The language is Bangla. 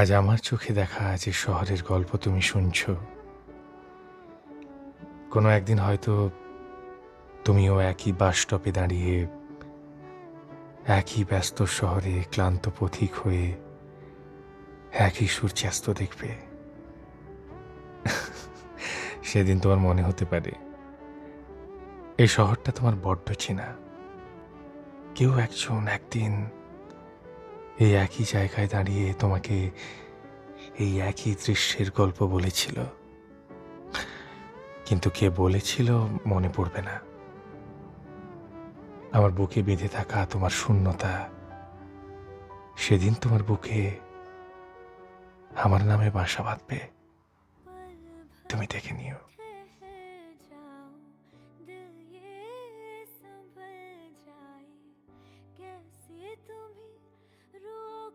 আজ আমার চোখে দেখা যে শহরের গল্প তুমি শুনছ। কোনো একদিন হয়তো তুমিও একই বাস স্টপে দাঁড়িয়ে, একই ব্যস্ত শহরে ক্লান্ত পথিক হয়ে একই সূর্যাস্ত দেখবে। সেদিন তোমার মনে হতে পারে, এই শহরটা তোমার বড্ড চেনা। কেউ একজন একদিন এই একই জায়গায় দাঁড়িয়ে তোমাকে এই একই দৃশ্যের গল্প বলেছিল। কিন্তু কে বলেছিল মনে পড়বে না। আমার বুকে বেঁধে থাকা তোমার শূন্যতা, সেদিন তোমার বুকে আমার নামে বাসা বাঁধবে। তুমি দেখে নিও। Roo.